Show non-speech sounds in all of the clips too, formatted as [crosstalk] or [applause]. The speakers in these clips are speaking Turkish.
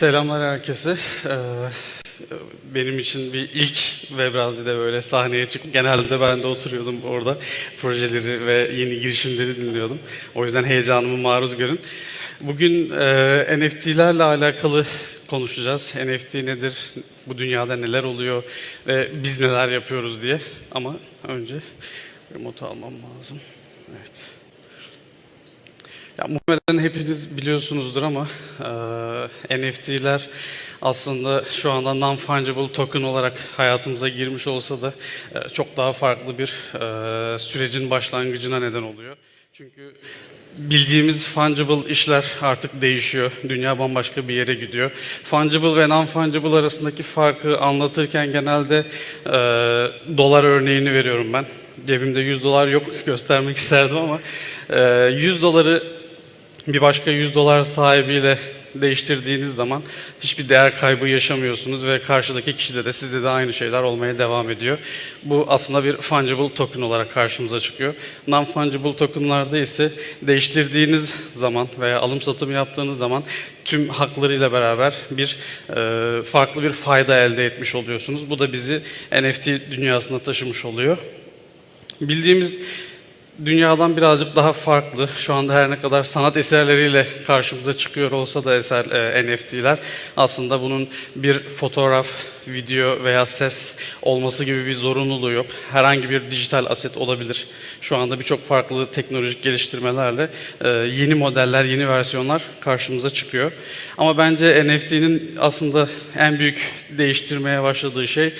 Selamlar herkese. Ee, benim için bir ilk Webrazi'de böyle sahneye çıkıp genelde ben de oturuyordum orada projeleri ve yeni girişimleri dinliyordum. O yüzden heyecanımı maruz görün. Bugün e, NFT'lerle alakalı konuşacağız. NFT nedir, bu dünyada neler oluyor ve biz neler yapıyoruz diye. Ama önce remote almam lazım. Evet. Ya, muhtemelen hepiniz biliyorsunuzdur ama e, NFT'ler aslında şu anda non-fungible token olarak hayatımıza girmiş olsa da e, çok daha farklı bir e, sürecin başlangıcına neden oluyor. Çünkü bildiğimiz fungible işler artık değişiyor. Dünya bambaşka bir yere gidiyor. Fungible ve non-fungible arasındaki farkı anlatırken genelde e, dolar örneğini veriyorum ben. Cebimde 100 dolar yok göstermek isterdim ama e, 100 doları bir başka 100 dolar sahibiyle değiştirdiğiniz zaman hiçbir değer kaybı yaşamıyorsunuz ve karşıdaki kişide de sizde de aynı şeyler olmaya devam ediyor. Bu aslında bir fungible token olarak karşımıza çıkıyor. Non-fungible tokenlarda ise değiştirdiğiniz zaman veya alım satım yaptığınız zaman tüm haklarıyla beraber bir e, farklı bir fayda elde etmiş oluyorsunuz. Bu da bizi NFT dünyasına taşımış oluyor. Bildiğimiz dünyadan birazcık daha farklı. Şu anda her ne kadar sanat eserleriyle karşımıza çıkıyor olsa da eser e, NFT'ler aslında bunun bir fotoğraf, video veya ses olması gibi bir zorunluluğu yok. Herhangi bir dijital aset olabilir. Şu anda birçok farklı teknolojik geliştirmelerle e, yeni modeller, yeni versiyonlar karşımıza çıkıyor. Ama bence NFT'nin aslında en büyük değiştirmeye başladığı şey e,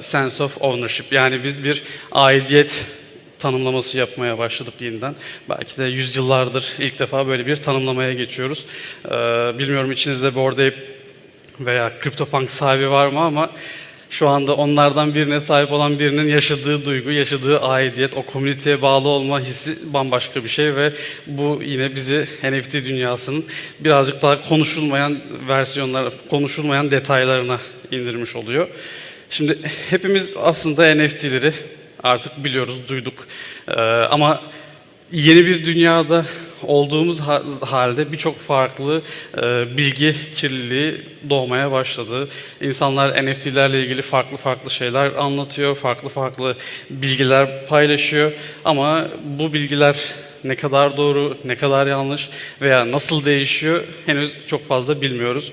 sense of ownership. Yani biz bir aidiyet tanımlaması yapmaya başladık yeniden. Belki de yüzyıllardır ilk defa böyle bir tanımlamaya geçiyoruz. Ee, bilmiyorum içinizde Bored veya CryptoPunk sahibi var mı ama şu anda onlardan birine sahip olan birinin yaşadığı duygu, yaşadığı aidiyet, o komüniteye bağlı olma hissi bambaşka bir şey ve bu yine bizi NFT dünyasının birazcık daha konuşulmayan versiyonlar, konuşulmayan detaylarına indirmiş oluyor. Şimdi hepimiz aslında NFT'leri artık biliyoruz, duyduk. Ee, ama yeni bir dünyada olduğumuz ha- halde birçok farklı e, bilgi kirliliği doğmaya başladı. İnsanlar NFT'lerle ilgili farklı farklı şeyler anlatıyor, farklı farklı bilgiler paylaşıyor. Ama bu bilgiler ne kadar doğru, ne kadar yanlış veya nasıl değişiyor henüz çok fazla bilmiyoruz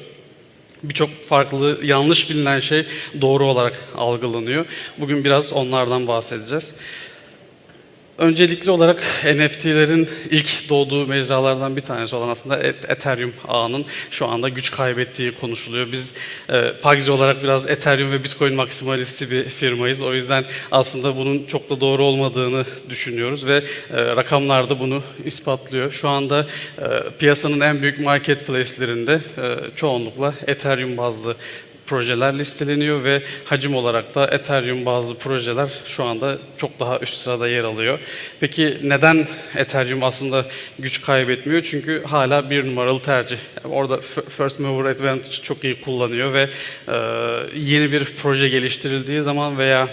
birçok farklı yanlış bilinen şey doğru olarak algılanıyor. Bugün biraz onlardan bahsedeceğiz. Öncelikli olarak NFT'lerin ilk doğduğu mecralardan bir tanesi olan aslında Ethereum ağının şu anda güç kaybettiği konuşuluyor. Biz e, Pagzi olarak biraz Ethereum ve Bitcoin maksimalisti bir firmayız. O yüzden aslında bunun çok da doğru olmadığını düşünüyoruz ve e, rakamlar da bunu ispatlıyor. Şu anda e, piyasanın en büyük marketplace'lerinde e, çoğunlukla Ethereum bazlı projeler listeleniyor ve hacim olarak da Ethereum bazı projeler şu anda çok daha üst sırada yer alıyor. Peki neden Ethereum aslında güç kaybetmiyor? Çünkü hala bir numaralı tercih. Orada first mover advantage çok iyi kullanıyor ve yeni bir proje geliştirildiği zaman veya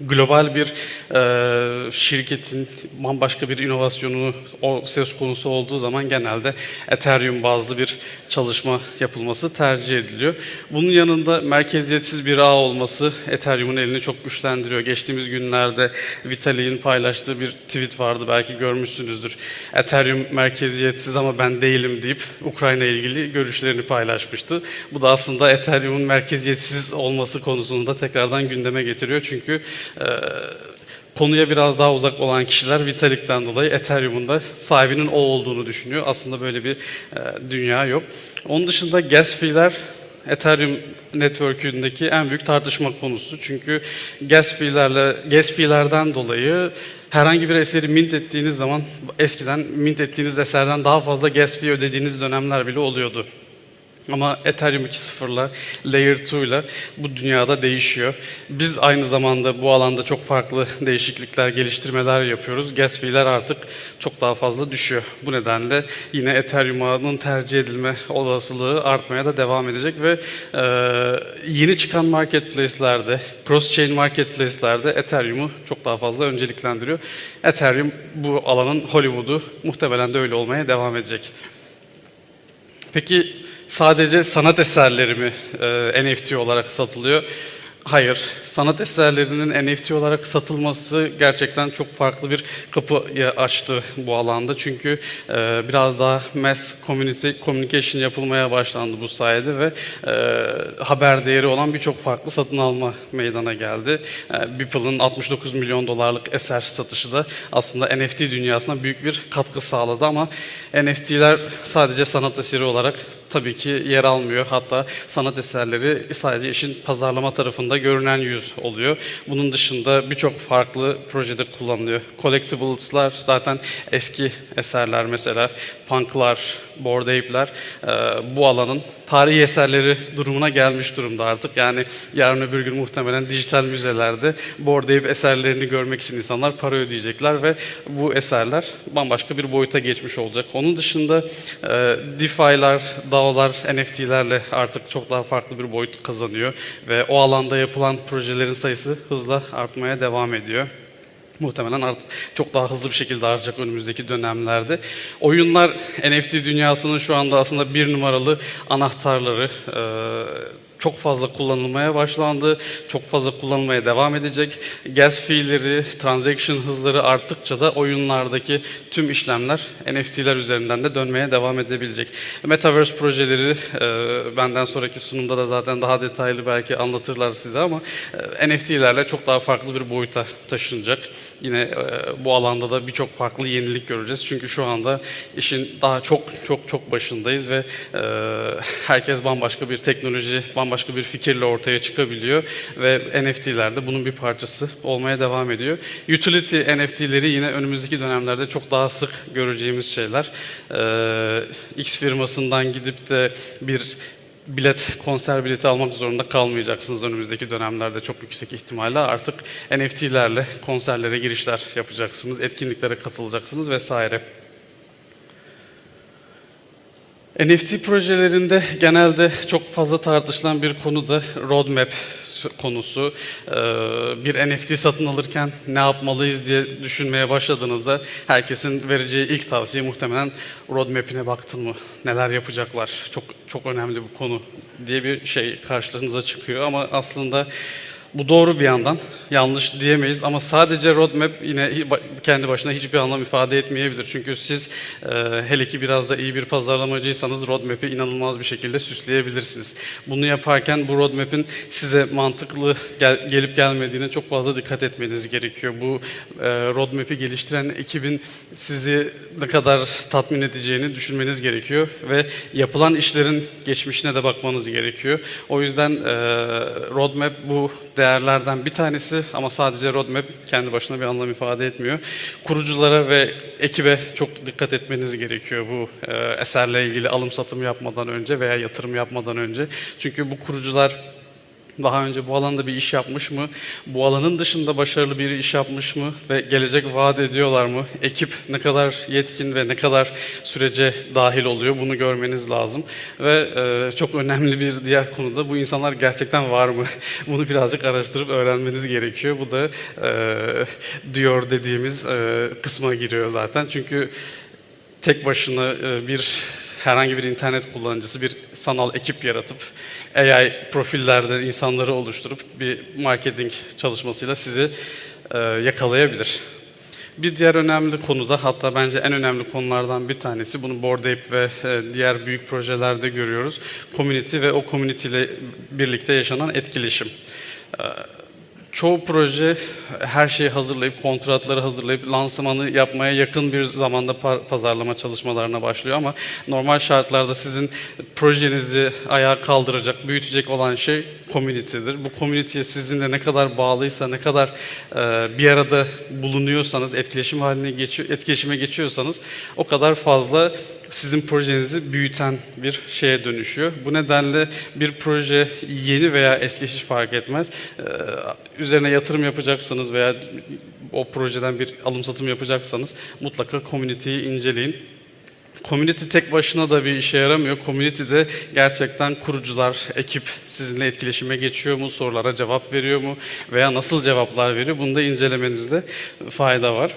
global bir e, şirketin bambaşka bir inovasyonu o söz konusu olduğu zaman genelde Ethereum bazlı bir çalışma yapılması tercih ediliyor. Bunun yanında merkeziyetsiz bir ağ olması Ethereum'un elini çok güçlendiriyor. Geçtiğimiz günlerde Vitalik'in paylaştığı bir tweet vardı belki görmüşsünüzdür. Ethereum merkeziyetsiz ama ben değilim deyip Ukrayna ilgili görüşlerini paylaşmıştı. Bu da aslında Ethereum'un merkeziyetsiz olması konusunu da tekrardan gündeme getiriyor. Çünkü ee, konuya biraz daha uzak olan kişiler Vitalik'ten dolayı Ethereum'un da sahibinin o olduğunu düşünüyor. Aslında böyle bir e, dünya yok. Onun dışında gas fee'ler Ethereum network'ündeki en büyük tartışma konusu. Çünkü gas fee'lerle gas fee'lerden dolayı herhangi bir eseri mint ettiğiniz zaman eskiden mint ettiğiniz eserden daha fazla gas fee ödediğiniz dönemler bile oluyordu. Ama Ethereum 2.0'la, Layer 2'la bu dünyada değişiyor. Biz aynı zamanda bu alanda çok farklı değişiklikler, geliştirmeler yapıyoruz. Gas fee'ler artık çok daha fazla düşüyor. Bu nedenle yine Ethereum ağının tercih edilme olasılığı artmaya da devam edecek ve e, yeni çıkan marketplace'lerde, cross-chain marketplace'lerde Ethereum'u çok daha fazla önceliklendiriyor. Ethereum bu alanın Hollywood'u muhtemelen de öyle olmaya devam edecek. Peki sadece sanat eserleri mi e, NFT olarak satılıyor? Hayır, sanat eserlerinin NFT olarak satılması gerçekten çok farklı bir kapıyı açtı bu alanda. Çünkü e, biraz daha mass community communication yapılmaya başlandı bu sayede ve e, haber değeri olan birçok farklı satın alma meydana geldi. E, Beeple'ın 69 milyon dolarlık eser satışı da aslında NFT dünyasına büyük bir katkı sağladı ama NFT'ler sadece sanat eseri olarak tabii ki yer almıyor. Hatta sanat eserleri sadece işin pazarlama tarafında görünen yüz oluyor. Bunun dışında birçok farklı projede kullanılıyor. Collectibles'lar zaten eski eserler mesela punklar, board ape'ler bu alanın tarihi eserleri durumuna gelmiş durumda artık. Yani yarın öbür gün muhtemelen dijital müzelerde ape eserlerini görmek için insanlar para ödeyecekler ve bu eserler bambaşka bir boyuta geçmiş olacak. Onun dışında e, DeFi'lar, DAO'lar, NFT'lerle artık çok daha farklı bir boyut kazanıyor ve o alanda yapılan projelerin sayısı hızla artmaya devam ediyor. Muhtemelen art- çok daha hızlı bir şekilde artacak önümüzdeki dönemlerde. Oyunlar NFT dünyasının şu anda aslında bir numaralı anahtarları. Ee, çok fazla kullanılmaya başlandı. Çok fazla kullanılmaya devam edecek. Gas fee'leri, transaction hızları arttıkça da oyunlardaki tüm işlemler NFT'ler üzerinden de dönmeye devam edebilecek. Metaverse projeleri e, benden sonraki sunumda da zaten daha detaylı belki anlatırlar size ama e, NFT'lerle çok daha farklı bir boyuta taşınacak. Yine e, bu alanda da birçok farklı yenilik göreceğiz. Çünkü şu anda işin daha çok çok çok başındayız ve e, herkes bambaşka bir teknoloji, bambaşka bir fikirle ortaya çıkabiliyor ve NFT'ler de bunun bir parçası olmaya devam ediyor. Utility NFT'leri yine önümüzdeki dönemlerde çok daha sık göreceğimiz şeyler. E, X firmasından gidip de bir bilet, konser bileti almak zorunda kalmayacaksınız önümüzdeki dönemlerde çok yüksek ihtimalle. Artık NFT'lerle konserlere girişler yapacaksınız, etkinliklere katılacaksınız vesaire. NFT projelerinde genelde çok fazla tartışılan bir konu da roadmap konusu. Ee, Bir NFT satın alırken ne yapmalıyız diye düşünmeye başladığınızda herkesin vereceği ilk tavsiye muhtemelen roadmap'ine baktın mı? Neler yapacaklar? Çok çok önemli bu konu diye bir şey karşınıza çıkıyor ama aslında bu doğru bir yandan. Yanlış diyemeyiz ama sadece roadmap yine kendi başına hiçbir anlam ifade etmeyebilir. Çünkü siz e, hele ki biraz da iyi bir pazarlamacıysanız roadmap'i inanılmaz bir şekilde süsleyebilirsiniz. Bunu yaparken bu roadmap'in size mantıklı gel- gelip gelmediğine çok fazla dikkat etmeniz gerekiyor. Bu e, roadmap'i geliştiren ekibin sizi ne kadar tatmin edeceğini düşünmeniz gerekiyor ve yapılan işlerin geçmişine de bakmanız gerekiyor. O yüzden e, roadmap bu değerlerden bir tanesi ama sadece roadmap kendi başına bir anlam ifade etmiyor. Kuruculara ve ekibe çok dikkat etmeniz gerekiyor bu e, eserle ilgili alım satım yapmadan önce veya yatırım yapmadan önce. Çünkü bu kurucular daha önce bu alanda bir iş yapmış mı? Bu alanın dışında başarılı bir iş yapmış mı? Ve gelecek vaat ediyorlar mı? Ekip ne kadar yetkin ve ne kadar sürece dahil oluyor? Bunu görmeniz lazım. Ve e, çok önemli bir diğer konu da bu insanlar gerçekten var mı? [laughs] Bunu birazcık araştırıp öğrenmeniz gerekiyor. Bu da e, diyor dediğimiz e, kısma giriyor zaten. Çünkü tek başına e, bir herhangi bir internet kullanıcısı bir sanal ekip yaratıp AI profillerden insanları oluşturup bir marketing çalışmasıyla sizi e, yakalayabilir. Bir diğer önemli konu da hatta bence en önemli konulardan bir tanesi bunu Bored Ape ve e, diğer büyük projelerde görüyoruz. Community ve o community ile birlikte yaşanan etkileşim. E, Çoğu proje her şeyi hazırlayıp, kontratları hazırlayıp, lansmanı yapmaya yakın bir zamanda pa- pazarlama çalışmalarına başlıyor ama normal şartlarda sizin projenizi ayağa kaldıracak, büyütecek olan şey community'dir. Bu community'ye sizinle ne kadar bağlıysa, ne kadar e, bir arada bulunuyorsanız, etkileşim haline geçiyor, etkileşime geçiyorsanız o kadar fazla sizin projenizi büyüten bir şeye dönüşüyor. Bu nedenle bir proje yeni veya eski hiç fark etmez. Ee, üzerine yatırım yapacaksanız veya o projeden bir alım satım yapacaksanız mutlaka community'yi inceleyin. Community tek başına da bir işe yaramıyor. Community'de gerçekten kurucular, ekip sizinle etkileşime geçiyor mu, sorulara cevap veriyor mu veya nasıl cevaplar veriyor bunu da incelemenizde fayda var.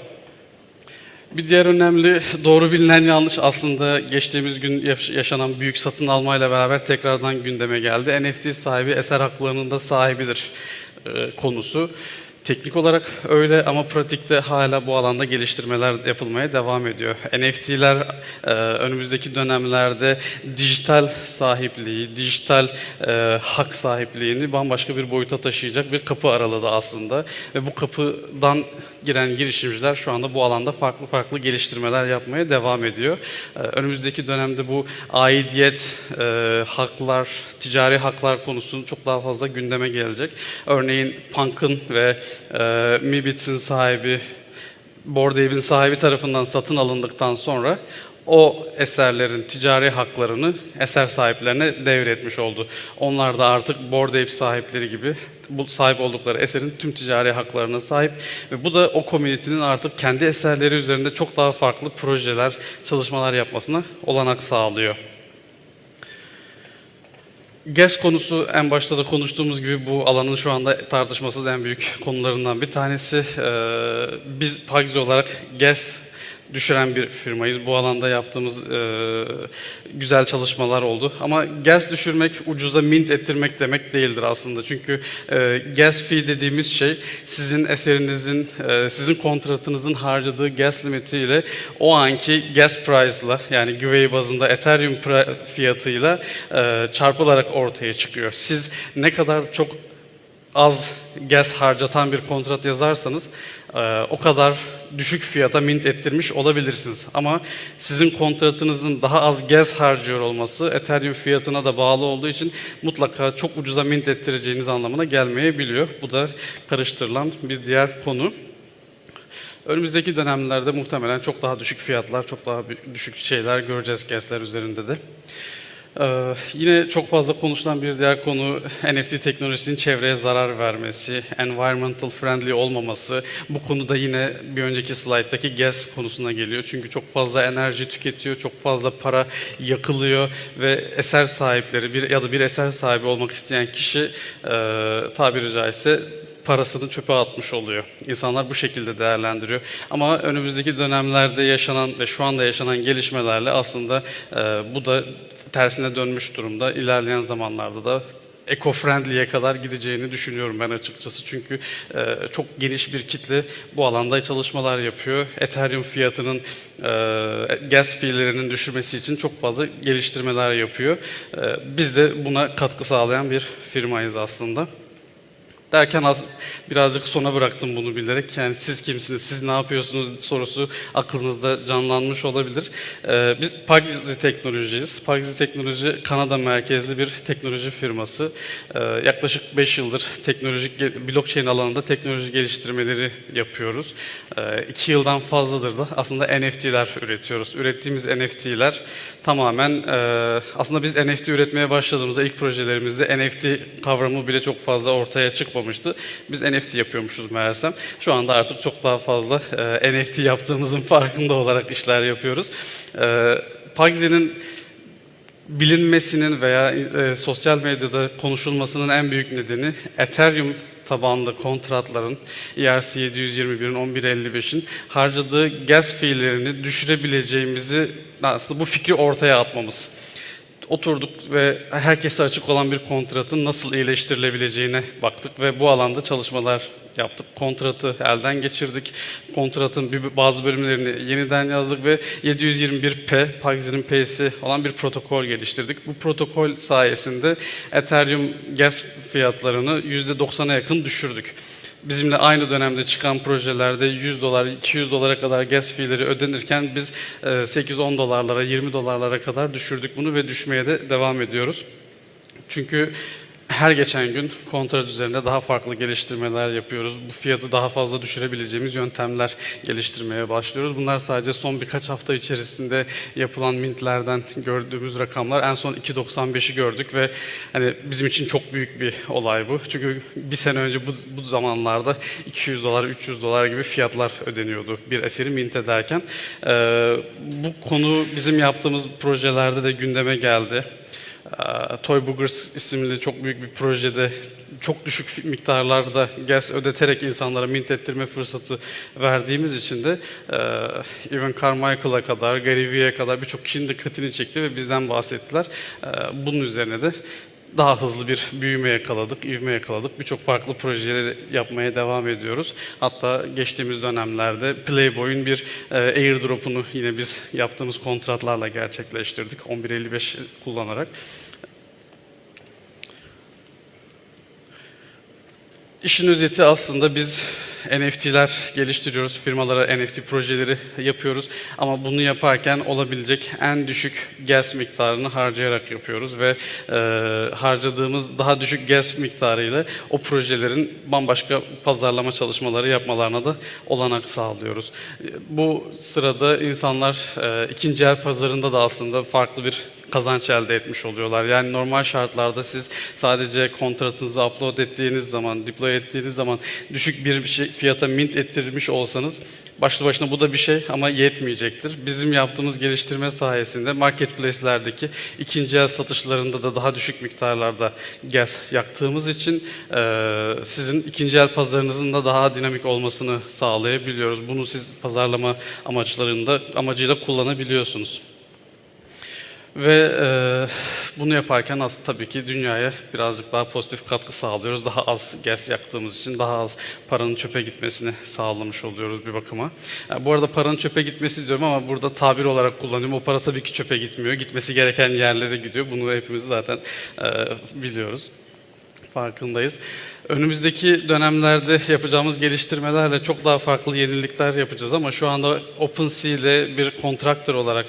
Bir diğer önemli doğru bilinen yanlış aslında geçtiğimiz gün yaş- yaşanan büyük satın almayla beraber tekrardan gündeme geldi. NFT sahibi eser haklarının da sahibidir e, konusu. Teknik olarak öyle ama pratikte hala bu alanda geliştirmeler yapılmaya devam ediyor. NFT'ler e, önümüzdeki dönemlerde dijital sahipliği, dijital e, hak sahipliğini bambaşka bir boyuta taşıyacak bir kapı araladı aslında. Ve bu kapıdan giren girişimciler şu anda bu alanda farklı farklı geliştirmeler yapmaya devam ediyor. E, önümüzdeki dönemde bu aidiyet, e, haklar, ticari haklar konusu çok daha fazla gündeme gelecek. Örneğin Punk'ın ve e, Mibits'in sahibi, Bored Ape'in sahibi tarafından satın alındıktan sonra o eserlerin ticari haklarını eser sahiplerine devretmiş oldu. Onlar da artık Bored Ape sahipleri gibi sahip oldukları eserin tüm ticari haklarına sahip ve bu da o komünitenin artık kendi eserleri üzerinde çok daha farklı projeler, çalışmalar yapmasına olanak sağlıyor. GES konusu en başta da konuştuğumuz gibi bu alanın şu anda tartışmasız en büyük konularından bir tanesi. Ee, biz Pagzi olarak GES düşüren bir firmayız. Bu alanda yaptığımız e, güzel çalışmalar oldu. Ama gas düşürmek, ucuza mint ettirmek demek değildir aslında. Çünkü e, gas fee dediğimiz şey sizin eserinizin, e, sizin kontratınızın harcadığı gas limitiyle o anki gas price'la yani güvey bazında Ethereum fiyatıyla e, çarpılarak ortaya çıkıyor. Siz ne kadar çok az gas harcatan bir kontrat yazarsanız e, o kadar düşük fiyata mint ettirmiş olabilirsiniz. Ama sizin kontratınızın daha az gas harcıyor olması Ethereum fiyatına da bağlı olduğu için mutlaka çok ucuza mint ettireceğiniz anlamına gelmeyebiliyor. Bu da karıştırılan bir diğer konu. Önümüzdeki dönemlerde muhtemelen çok daha düşük fiyatlar, çok daha düşük şeyler göreceğiz gasler üzerinde de. Ee, yine çok fazla konuşulan bir diğer konu NFT teknolojisinin çevreye zarar vermesi, environmental friendly olmaması. Bu konuda yine bir önceki slayttaki gas konusuna geliyor. Çünkü çok fazla enerji tüketiyor, çok fazla para yakılıyor ve eser sahipleri bir ya da bir eser sahibi olmak isteyen kişi e, tabiri caizse parasını çöpe atmış oluyor. İnsanlar bu şekilde değerlendiriyor. Ama önümüzdeki dönemlerde yaşanan ve şu anda yaşanan gelişmelerle aslında e, bu da tersine dönmüş durumda. İlerleyen zamanlarda da eco-friendly'ye kadar gideceğini düşünüyorum ben açıkçası. Çünkü e, çok geniş bir kitle bu alanda çalışmalar yapıyor. Ethereum fiyatının e, gas fee'lerinin düşürmesi için çok fazla geliştirmeler yapıyor. E, biz de buna katkı sağlayan bir firmayız aslında. Derken az birazcık sona bıraktım bunu bilerek. Yani siz kimsiniz, siz ne yapıyorsunuz sorusu aklınızda canlanmış olabilir. Ee, biz Pagzi Teknolojiyiz. Pagzi Teknoloji Kanada merkezli bir teknoloji firması. Ee, yaklaşık 5 yıldır teknolojik blockchain alanında teknoloji geliştirmeleri yapıyoruz. 2 yıldan fazladır da aslında NFT'ler üretiyoruz. Ürettiğimiz NFT'ler tamamen e, aslında biz NFT üretmeye başladığımızda ilk projelerimizde NFT kavramı bile çok fazla ortaya çıkmamıştı. Biz NFT yapıyormuşuz meğersem. Şu anda artık çok daha fazla e, NFT yaptığımızın farkında olarak işler yapıyoruz. E, Pagzi'nin bilinmesinin veya e, sosyal medyada konuşulmasının en büyük nedeni Ethereum tabanlı kontratların E ERC 721'in 1155'in harcadığı gas fee'lerini düşürebileceğimizi aslında bu fikri ortaya atmamız. Oturduk ve herkese açık olan bir kontratın nasıl iyileştirilebileceğine baktık ve bu alanda çalışmalar yaptık. Kontratı elden geçirdik. Kontratın bazı bölümlerini yeniden yazdık ve 721P, Pagzi'nin P'si olan bir protokol geliştirdik. Bu protokol sayesinde Ethereum gas fiyatlarını %90'a yakın düşürdük. Bizimle aynı dönemde çıkan projelerde 100 dolar, 200 dolara kadar gas fee'leri ödenirken biz e, 8-10 dolarlara, 20 dolarlara kadar düşürdük bunu ve düşmeye de devam ediyoruz. Çünkü her geçen gün kontrat üzerinde daha farklı geliştirmeler yapıyoruz. Bu fiyatı daha fazla düşürebileceğimiz yöntemler geliştirmeye başlıyoruz. Bunlar sadece son birkaç hafta içerisinde yapılan mintlerden gördüğümüz rakamlar. En son 2.95'i gördük ve hani bizim için çok büyük bir olay bu. Çünkü bir sene önce bu, bu zamanlarda 200 dolar, 300 dolar gibi fiyatlar ödeniyordu bir eseri mint ederken. Ee, bu konu bizim yaptığımız projelerde de gündeme geldi. Ee, Toy Boogers isimli çok büyük bir projede çok düşük miktarlarda gas ödeterek insanlara mint ettirme fırsatı verdiğimiz için de e, Carmichael'a kadar, Gary kadar birçok kişinin dikkatini çekti ve bizden bahsettiler. E, bunun üzerine de daha hızlı bir büyüme yakaladık, ivme yakaladık. Birçok farklı projeleri yapmaya devam ediyoruz. Hatta geçtiğimiz dönemlerde Playboy'un bir e, airdrop'unu yine biz yaptığımız kontratlarla gerçekleştirdik. 1155 kullanarak. İşin özeti aslında biz NFT'ler geliştiriyoruz, firmalara NFT projeleri yapıyoruz ama bunu yaparken olabilecek en düşük gas miktarını harcayarak yapıyoruz ve e, harcadığımız daha düşük gas miktarıyla o projelerin bambaşka pazarlama çalışmaları yapmalarına da olanak sağlıyoruz. Bu sırada insanlar e, ikinci el pazarında da aslında farklı bir kazanç elde etmiş oluyorlar. Yani normal şartlarda siz sadece kontratınızı upload ettiğiniz zaman, deploy ettiğiniz zaman düşük bir şey, fiyata mint ettirmiş olsanız başlı başına bu da bir şey ama yetmeyecektir. Bizim yaptığımız geliştirme sayesinde marketplace'lerdeki ikinci el satışlarında da daha düşük miktarlarda gas yaktığımız için eee, sizin ikinci el pazarınızın da daha dinamik olmasını sağlayabiliyoruz. Bunu siz pazarlama amaçlarında amacıyla kullanabiliyorsunuz. Ve e, bunu yaparken aslında tabii ki dünyaya birazcık daha pozitif katkı sağlıyoruz. Daha az gas yaktığımız için daha az paranın çöpe gitmesini sağlamış oluyoruz bir bakıma. Yani bu arada paranın çöpe gitmesi diyorum ama burada tabir olarak kullanıyorum. O para tabii ki çöpe gitmiyor. Gitmesi gereken yerlere gidiyor. Bunu hepimiz zaten e, biliyoruz farkındayız. Önümüzdeki dönemlerde yapacağımız geliştirmelerle çok daha farklı yenilikler yapacağız ama şu anda OpenSea ile bir kontraktör olarak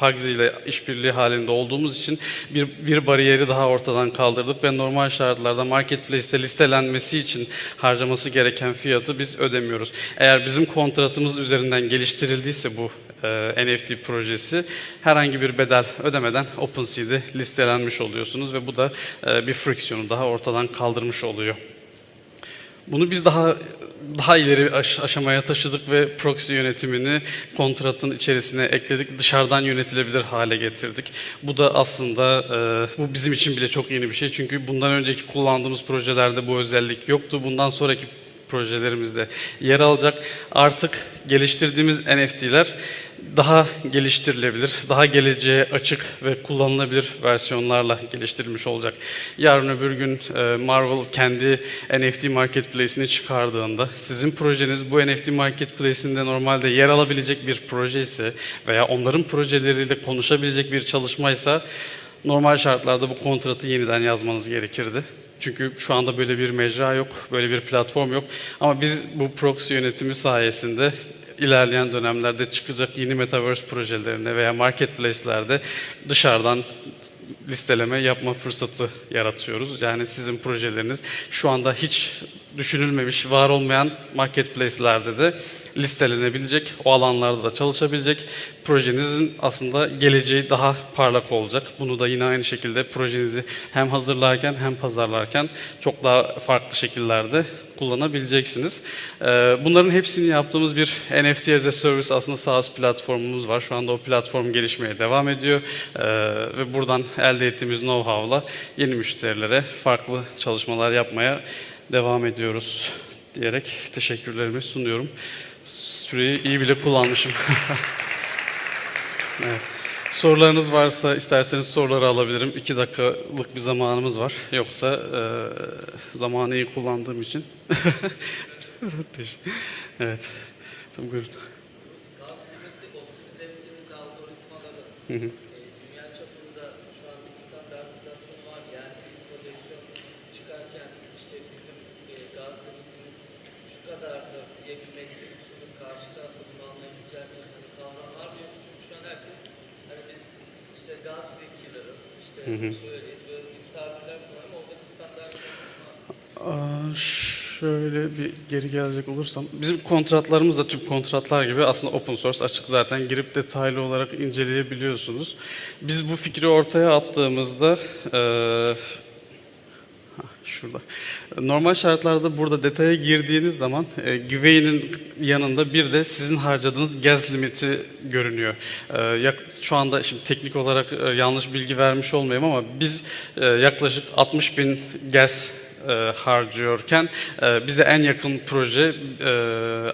Pugzy ile işbirliği halinde olduğumuz için bir, bir bariyeri daha ortadan kaldırdık ve normal şartlarda marketplace'te listelenmesi için harcaması gereken fiyatı biz ödemiyoruz. Eğer bizim kontratımız üzerinden geliştirildiyse bu e, NFT projesi herhangi bir bedel ödemeden OpenSea'de listelenmiş oluyorsunuz ve bu da e, bir friksiyonu daha ortadan kaldırmış oluyor. Bunu biz daha daha ileri aş- aşamaya taşıdık ve proxy yönetimini kontratın içerisine ekledik. Dışarıdan yönetilebilir hale getirdik. Bu da aslında e, bu bizim için bile çok yeni bir şey. Çünkü bundan önceki kullandığımız projelerde bu özellik yoktu. Bundan sonraki projelerimizde yer alacak. Artık geliştirdiğimiz NFT'ler daha geliştirilebilir, daha geleceğe açık ve kullanılabilir versiyonlarla geliştirilmiş olacak. Yarın öbür gün e, Marvel kendi NFT marketplace'ini çıkardığında sizin projeniz bu NFT marketplace'inde normalde yer alabilecek bir proje ise veya onların projeleriyle konuşabilecek bir çalışmaysa normal şartlarda bu kontratı yeniden yazmanız gerekirdi. Çünkü şu anda böyle bir mecra yok, böyle bir platform yok. Ama biz bu proxy yönetimi sayesinde ilerleyen dönemlerde çıkacak yeni metaverse projelerine veya marketplace'lerde dışarıdan listeleme yapma fırsatı yaratıyoruz. Yani sizin projeleriniz şu anda hiç düşünülmemiş, var olmayan marketplace'lerde de listelenebilecek, o alanlarda da çalışabilecek. Projenizin aslında geleceği daha parlak olacak. Bunu da yine aynı şekilde projenizi hem hazırlarken hem pazarlarken çok daha farklı şekillerde kullanabileceksiniz. Ee, Bunların hepsini yaptığımız bir NFT as a Service aslında SaaS platformumuz var. Şu anda o platform gelişmeye devam ediyor. Ee, Ve buradan elde ettiğimiz know-how'la yeni müşterilere farklı çalışmalar yapmaya devam ediyoruz diyerek teşekkürlerimi sunuyorum. Süreyi iyi bile kullanmışım. [laughs] evet. Sorularınız varsa isterseniz soruları alabilirim. İki dakikalık bir zamanımız var. Yoksa e, zamanı iyi kullandığım için. [laughs] Evet. Tamam, buyurun. Hı hı. e, dünya çapında şu an bir standartizasyonu var. Yani bir koleksiyon çıkarken işte bizim e, gaz limitimiz şu kadardır diyebilmek için üstünün karşı tarafta bunu anlayabileceği bir hani kavramlar diyoruz. Çünkü şu an herkes hani biz işte gaz ve killer'ız, işte şöyle böyle bir tabirler kullanıyor. Orada bir şöyle bir geri gelecek olursam, bizim kontratlarımız da tüm kontratlar gibi aslında open source açık zaten girip detaylı olarak inceleyebiliyorsunuz. Biz bu fikri ortaya attığımızda şurada. Normal şartlarda burada detaya girdiğiniz zaman e, güveyinin yanında bir de sizin harcadığınız gaz limiti görünüyor. E, yak- şu anda şimdi teknik olarak e, yanlış bilgi vermiş olmayayım ama biz e, yaklaşık 60 bin gaz e, harcıyorken e, bize en yakın proje e,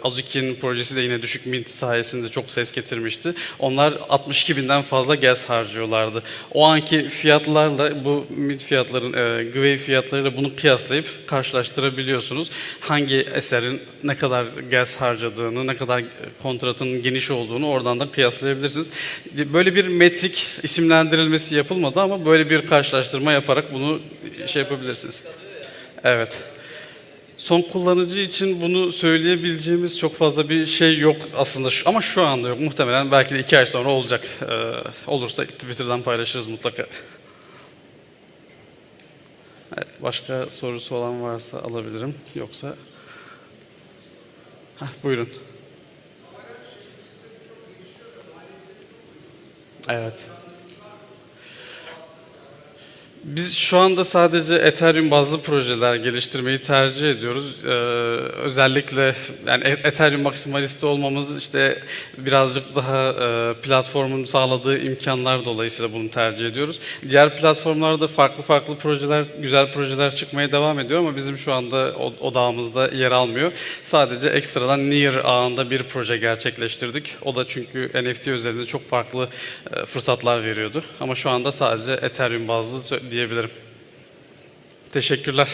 Azuki'nin projesi de yine düşük mint sayesinde çok ses getirmişti. Onlar 62 binden fazla gaz harcıyorlardı. O anki fiyatlarla bu mint fiyatların, e, Gwei fiyatlarıyla bunu kıyaslayıp karşılaştırabiliyorsunuz. Hangi eserin ne kadar gaz harcadığını, ne kadar kontratın geniş olduğunu oradan da kıyaslayabilirsiniz. Böyle bir metrik isimlendirilmesi yapılmadı ama böyle bir karşılaştırma yaparak bunu şey yapabilirsiniz. Evet. Son kullanıcı için bunu söyleyebileceğimiz çok fazla bir şey yok aslında şu, ama şu anda yok. Muhtemelen belki de iki ay sonra olacak. Ee, olursa Twitter'dan paylaşırız mutlaka. Evet, başka sorusu olan varsa alabilirim. Yoksa... Heh, buyurun. Evet. Biz şu anda sadece Ethereum bazlı projeler geliştirmeyi tercih ediyoruz. Ee, özellikle yani E- Ethereum maksimalisti olmamız işte birazcık daha e, platformun sağladığı imkanlar dolayısıyla bunu tercih ediyoruz. Diğer platformlarda farklı farklı projeler, güzel projeler çıkmaya devam ediyor ama bizim şu anda odağımızda yer almıyor. Sadece ekstradan Near ağında bir proje gerçekleştirdik. O da çünkü NFT üzerinde çok farklı e, fırsatlar veriyordu. Ama şu anda sadece Ethereum bazlı diyebilirim. Teşekkürler.